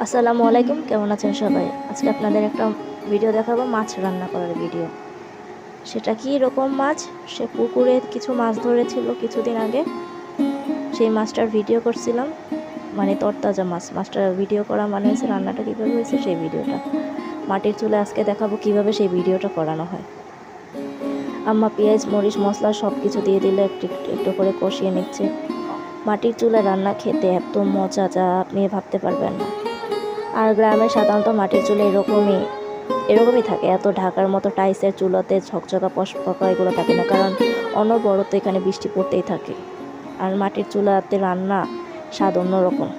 আসসালামু আলাইকুম, কেমন আছেন সবাই? আজকে আপনাদের একটা ভিডিও দেখাবো, মাছ রান্না করার ভিডিও। সেটা কি রকম মাছ? সে পুকুরে কিছু মাছ ধরেছিল কিছুদিন আগে। সেই মাছটার ভিডিও করছিলাম মানে তরতাজা মাছ। মাছটার ভিডিও করা মানে হয়েছে রান্নাটা কীভাবে হয়েছে সেই ভিডিওটা। মাটির চুলে আজকে দেখাবো কীভাবে সেই ভিডিওটা করানো হয়। আম্মা পেঁয়াজ, মরিচ, মশলা সব কিছু দিয়ে দিলে একটু, একটু- করে কষিয়ে নিচ্ছে। মাটির চুলে রান্না খেতে এত মজা যা আপনি ভাবতে পারবেন না। আর গ্রামে সাধারণত মাটির চুলে এরকমই এরকমই থাকে। এত ঢাকার মতো টাইসের চুলাতে ঝকঝকা পশপকা এগুলো থাকে না, কারণ অন্য বড় তো এখানে বৃষ্টি পড়তেই থাকে। আর মাটির চুলাতে রান্না স্বাদ অন্যরকম।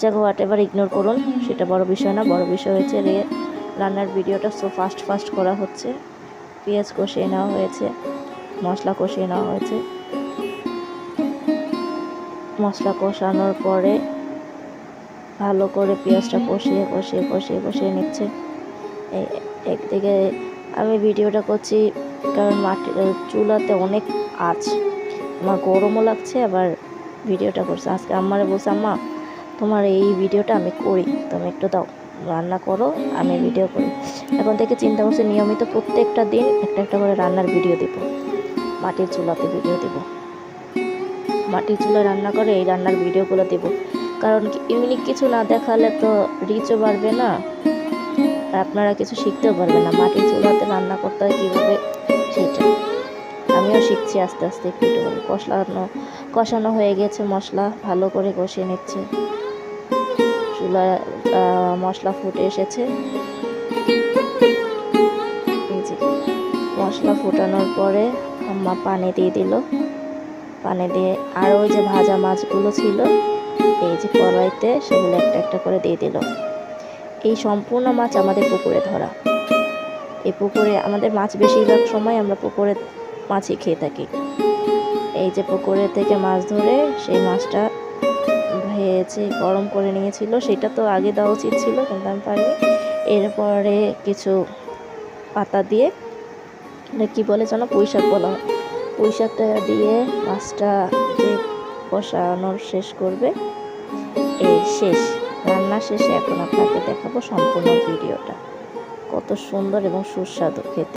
যাক, হোয়াট এবার ইগনোর করুন, সেটা বড় বিষয় না, বড় বিষয় হয়েছে রে, রান্নার ভিডিওটা সো ফাস্ট ফাস্ট করা হচ্ছে। পেঁয়াজ কষিয়ে নেওয়া হয়েছে, মশলা কষিয়ে নেওয়া হয়েছে। মশলা কষানোর পরে ভালো করে পেঁয়াজটা কষিয়ে কষিয়ে কষিয়ে কষিয়ে নিচ্ছে। একদিকে আমি ভিডিওটা করছি কারণ মাটি চুলাতে অনেক আঁচ। আমার গরমও লাগছে, আবার ভিডিওটা করছে। আজকে আমারে বলছে, আম্মা, তোমার এই ভিডিওটা আমি করি। তুমি একটু দাও, রান্না করো, আমি ভিডিও করি। এখন থেকে চিন্তা করছি, নিয়মিত প্রত্যেকটা দিন একটা একটা করে রান্নার ভিডিও দেব। মাটির চুলাতে ভিডিও দেব। মাটির চুলায় রান্না করে এই রান্নার ভিডিওগুলো দেব। কারণ ইউনিক কিছু না দেখালে তো রিচও বাড়বে না। আপনারা কিছু শিখতেও পারবেন না। মাটির চুলাতে রান্না করতে হয় কীভাবে, সেটা। আমিও শিখছি আস্তে আস্তে একটু একটু করে। কষলানো, কষানো হয়ে গেছে মশলা, ভালো করে কষিয়ে নিচ্ছে। চুলা মশলা ফুটে এসেছে। মশলা ফুটানোর পরে আম্মা পানি দিয়ে দিল। পানি দিয়ে আর ওই যে ভাজা মাছগুলো ছিল এই যে কড়াইতে সেগুলো একটা একটা করে দিয়ে দিল। এই সম্পূর্ণ মাছ আমাদের পুকুরে ধরা। এই পুকুরে আমাদের মাছ বেশিরভাগ সময় আমরা পুকুরে মাছই খেয়ে থাকি। এই যে পুকুরে থেকে মাছ ধরে সেই মাছটা ভেজে গরম করে নিয়েছিল। সেটা তো আগে দেওয়া উচিত ছিল, কিন্তু আমি পারিনি। এরপরে কিছু পাতা দিয়ে এটা কী বলে যেন পুঁই শাক বলা হয়। পুঁই শাকটা দিয়ে মাছটা যে কষানোর শেষ করবে এই শেষ রান্না শেষে এখন আপনাকে দেখাবো সম্পূর্ণ ভিডিওটা। কত সুন্দর এবং সুস্বাদু খেতে।